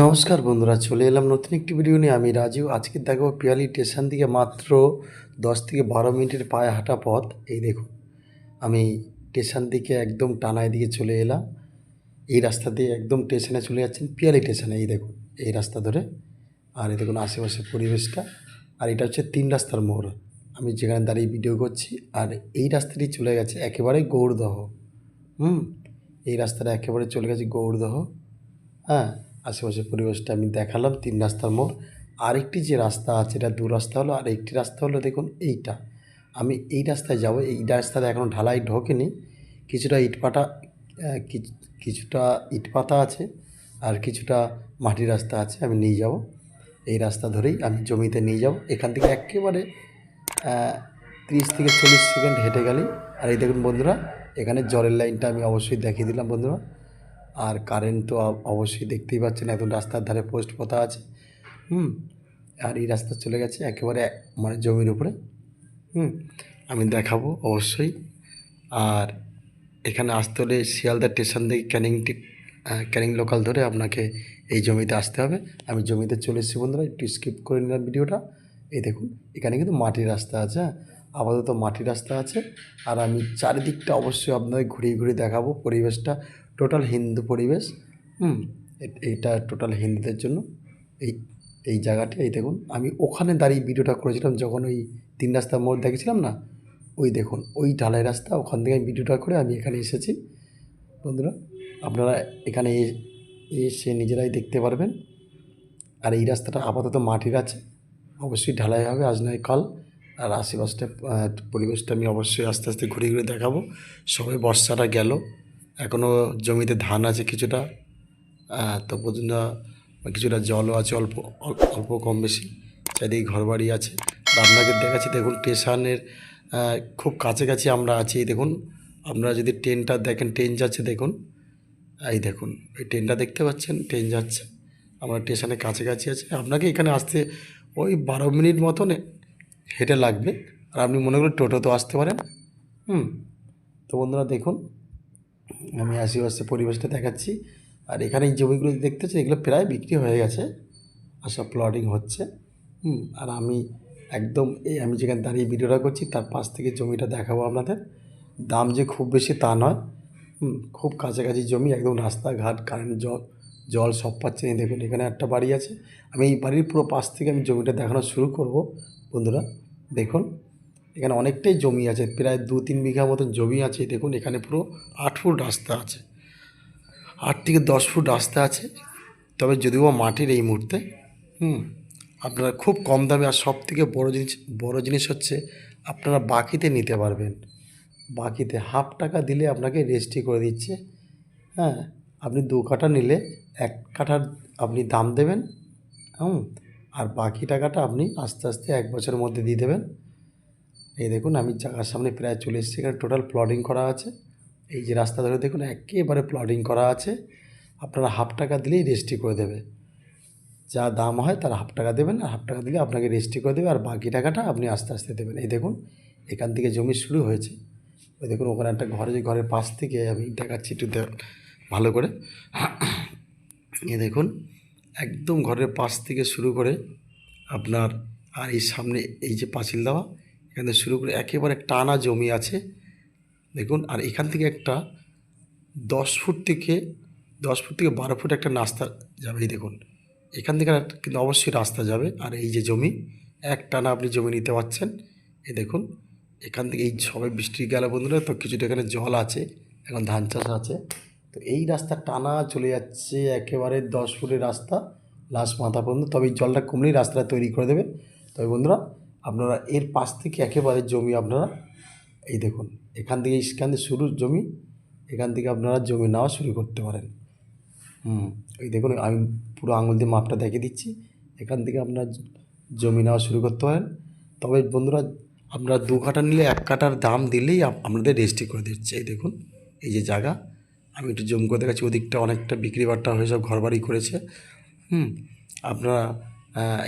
নমস্কার বন্ধুরা, চলে এলাম নতুন একটি ভিডিও নিয়ে। আমি রাজু আজকে দেখো পিয়ালি স্টেশন থেকে মাত্র দশ থেকে বারো মিনিটের পায়ে হাঁটা পথ। এই দেখুন, আমি স্টেশন থেকে একদম টানায় দিকে চলে এলাম। এই রাস্তা দিয়ে একদম স্টেশনে চলে যাচ্ছেন পিয়ালি স্টেশনে এই দেখুন, এই রাস্তা ধরে। আর এই দেখুন আশেপাশে পরিবেশটা। আর এটা হচ্ছে তিন রাস্তার মোড়। আমি যেখানে দাঁড়িয়ে ভিডিও করছি, আর এই রাস্তাটি চলে গেছে একেবারে গৌরদহ হুম, এই রাস্তাটা একেবারে চলে গেছে গৌরদহ হ্যাঁ আশেপাশে পরিবেশটা আমি দেখালাম, তিন রাস্তার মোড়। আরেকটি যে রাস্তা আছে, এটা দু রাস্তা হলো, আর একটি রাস্তা হলো দেখুন এইটা। আমি এই রাস্তায় যাব, এই রাস্তাটা এখনও ঢালাই ঢোকেনি। কিছুটা ইটপাটা কিছু- কিছুটা ইটপাতা আছে, আর কিছুটা মাটির রাস্তা আছে, আমি নিয়ে যাব। এই রাস্তা ধরেই আমি জমিতে নিয়ে যাব। এখান থেকে একেবারে তিরিশ থেকে চল্লিশ সেকেন্ড হেঁটে গেলেই, আর এই দেখুন বন্ধুরা, এখানে জলের লাইনটা আমি অবশ্যই দেখিয়ে দিলাম বন্ধুরা। আর কারেন্ট তো অবশ্যই দেখতেই পাচ্ছেন, একদম রাস্তার ধারে পোস্ট পোতা আছে। হুম, আর এই রাস্তা চলে গেছে একেবারে মানে জমির উপরে। হুম, আমি দেখাবো অবশ্যই। আর এখানে আসতে হলে শিয়ালদা স্টেশন থেকে ক্যানিং ক্যানিং লোকাল ধরে আপনাকে এই জমিতে আসতে হবে। আমি জমিতে চলে এসেছি বন্ধুরা, একটু স্কিপ করে নিলাম ভিডিওটা। এই দেখুন, এখানে কিন্তু মাটির রাস্তা আছে হ্যাঁ? আপাতত মাটির রাস্তা আছে। আর আমি চারিদিকটা অবশ্যই আপনাদের ঘুরিয়ে ঘুরিয়ে দেখাবো পরিবেশটা। টোটাল হিন্দু পরিবেশ, হুম, এ- এইটা টোটাল হিন্দুদের জন্য। এই এই জায়গাটি, এই দেখুন, আমি ওখানে দাঁড়িয়ে ভিডিওটা করেছিলাম যখন ওই তিন রাস্তার মোড় দেখেছিলাম না? ওই দেখুন, ওই ঢালাই রাস্তা, ওখান থেকে আমি ভিডিওটা করে আমি এখানে এসেছি। বন্ধুরা, আপনারা এখানে এসে নিজেরাই দেখতে পারবেন। আর এই রাস্তাটা আপাতত মাটির আছে, অবশ্যই ঢালাই হবে, আজ নয় কাল। আর আশেপাশটা পরিবেশটা আমি অবশ্যই আস্তে আস্তে ঘুরে ঘুরে দেখাবো। সবাই বর্ষাটা গেল এখনও জমিতে ধান আছে কিছুটা তো পর্যন্ত কিছুটা জলও আছে অল্প অল্প কম বেশি, চারিদিকে ঘরবাড়ি আছে। আপনাকে দেখাচ্ছি, দেখুন স্টেশনের খুব কাছাকাছি আমরা আছি, দেখুন। আপনারা যদি ট্রেনটা দেখেন, ট্রেন যাচ্ছে, দেখুন। এই দেখুন, এই ট্রেনটা দেখতে পাচ্ছেন, ট্রেন যাচ্ছে। আমরা স্টেশনের কাছাকাছি আছে। আপনাকে এখানে আসতে ওই বারো মিনিট মতন হেঁটে লাগবে। আর আপনি মনে করেন টোটোতেও আসতে পারেন। হুম, তো বন্ধুরা দেখুন আমি আশেপাশে পরিবেশটা দেখাচ্ছি। আর এখানে এই জমিগুলো দেখতেছি এগুলো প্রায় বিক্রি হয়ে গেছে। আর সব প্লটিং হচ্ছে। হুম, আর আমি একদম এই আমি যেখানে দাঁড়িয়ে ভিডিওটা করছি, তার পাশ থেকে জমিটা দেখাবো আপনাদের। দাম যে খুব বেশি তা নয়। খুব কাছাকাছি জমি, একদম রাস্তাঘাট কারেন্ট জল জল সব পাচ্ছেন। এই দেখুন, এখানে একটা বাড়ি আছে। আমি এই বাড়ির পুরো পাশ থেকে আমি জমিটা দেখানো শুরু করব। বন্ধুরা, দেখুন। এখানে অনেকটাই জমি আছে, প্রায় দু তিন বিঘা মতন জমি আছে। দেখুন, এখানে পুরো আট ফুট রাস্তা আছে। আট থেকে দশ ফুট রাস্তা আছে। তবে যদিও মাটির এই মুহূর্তে, হুম, আপনারা খুব কম দামে আর সব থেকে বড়ো জিনিস বড়ো জিনিস হচ্ছে আপনারা বাকিতে নিতে পারবেন। বাকিতে হাফ টাকা দিলে আপনাকে রেজিস্ট্রি করে দিচ্ছে। হ্যাঁ আপনি দু কাঠা নিলে এক কাঠার আপনি দাম দেবেন, হুম, আর বাকি টাকাটা আপনি আস্তে আস্তে এক বছরের মধ্যে দিয়ে দেবেন। এই দেখুন, আমি জায়গার সামনে প্রায় চলে এসেছি, এখানে টোটাল প্লটিং করা আছে। এই যে রাস্তা ধরে দেখুন, একেবারে প্লটিং করা আছে। আপনারা হাফ টাকা দিলেই রেজিস্ট্রি করে দেবে। যা দাম হয় তার হাফ টাকা দেবেন, আর হাফ টাকা দিলে আপনাকে রেজিস্ট্রি করে দেবে, আর বাকি টাকাটা আপনি আস্তে আস্তে দেবেন। এই দেখুন, এখান থেকে জমি শুরু হয়েছে। ওই দেখুন, ওখানে একটা ঘরে যে ঘরের পাশ থেকে আমি দেখাচ্ছি একটু ভালো করে। এ দেখুন, একদম ঘরের পাশ থেকে শুরু করে আপনার, আর এই সামনে এই যে পাঁচিল দেওয়া এখান থেকে শুরু করে একেবারে টানা জমি আছে। দেখুন, আর এখান থেকে একটা দশ ফুট থেকে, দশ ফুট থেকে বারো ফুট একটা রাস্তা যাবে, এই দেখুন। এখান থেকে কিন্তু অবশ্যই রাস্তা যাবে। আর এই যে জমি, এক টানা আপনি জমি নিতে পারছেন। এই দেখুন, এখান থেকে এই সবাই বৃষ্টি গেল বন্ধুরা, তো কিছুটা এখানে জল আছে, এখন ধান চাষ আছে। তো এই রাস্তা টানা চলে যাচ্ছে একেবারে দশ ফুটের রাস্তা, লাস্ট মাথা পর্যন্ত। তবে এই জলটা কমলেই রাস্তাটা তৈরি করে দেবে। তবে বন্ধুরা আপনারা এর পাশ থেকে একেবারে জমি আপনারা, এই দেখুন, এখান থেকে এখান থেকে শুরু জমি, এখান থেকে আপনারা জমি নেওয়া শুরু করতে পারেন। হুম, এই দেখুন, আমি পুরো আঙুল দিয়ে মাপটা দেখিয়ে দিচ্ছি। এখান থেকে আপনার জমি নেওয়া শুরু করতে পারেন। তবে বন্ধুরা, আপনারা দু কাঠা নিলে এক কাঠার দাম দিলেই আপনাদের রেজিস্ট্রি করে দিচ্ছে। এই দেখুন, এই যে জায়গা, আমি একটু জমি করে দেখাচ্ছি, ওদিকটা অনেকটা বিক্রি বাট্টা হয়ে সব ঘর বাড়ি করেছে। হুম, আপনারা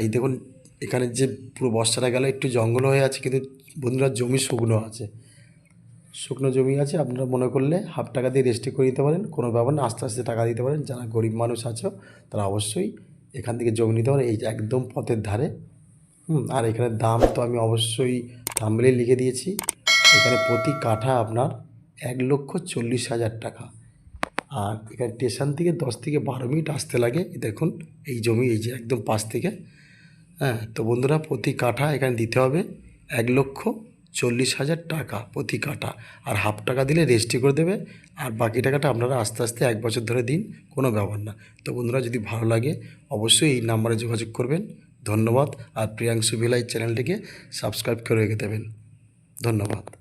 এই দেখুন এখানে যে পুরো বর্ষাটা গেল, একটু জঙ্গল হয়ে আছে, কিন্তু বন্ধুরা জমি শুকনো আছে। শুকনো জমি আছে, আপনারা মনে করলে হাফ টাকা দিয়ে রেজিস্ট্রি করে নিতে পারেন, কোনো ব্যাপার না, আস্তে আস্তে টাকা দিতে পারেন, যারা গরিব মানুষ আছো, তারা অবশ্যই এখান থেকে জমি নিতে পারেন, এই একদম পথের ধারে। হুম, আর এখানে দাম তো আমি অবশ্যই থাম্বনেলে লিখে দিয়েছি। এখানে প্রতি কাঠা আপনার এক লক্ষ চল্লিশ হাজার টাকা। আর এখানে স্টেশন থেকে দশ থেকে বারো মিনিট আসতে লাগে দেখুন, এই জমি, এই যে একদম পাশ থেকে। হ্যাঁ তো বন্ধুরা প্রতি কাঠা এখানে দিতে হবে এক লক্ষ চল্লিশ হাজার টাকা প্রতি কাটা আর হাফ টাকা দিলে রেজিস্ট্রি করে দেবে। আর বাকি টাকাটা আপনারা আস্তে আস্তে এক বছর ধরে দিন, কোনো ব্যাপার না। তো বন্ধুরা যদি ভালো লাগে, অবশ্যই এই নাম্বারে যোগাযোগ করবেন। ধন্যবাদ। আর প্রিয়াংশু ভিলাই চ্যানেলটিকে সাবস্ক্রাইব করে রেখে দেবেন। ধন্যবাদ।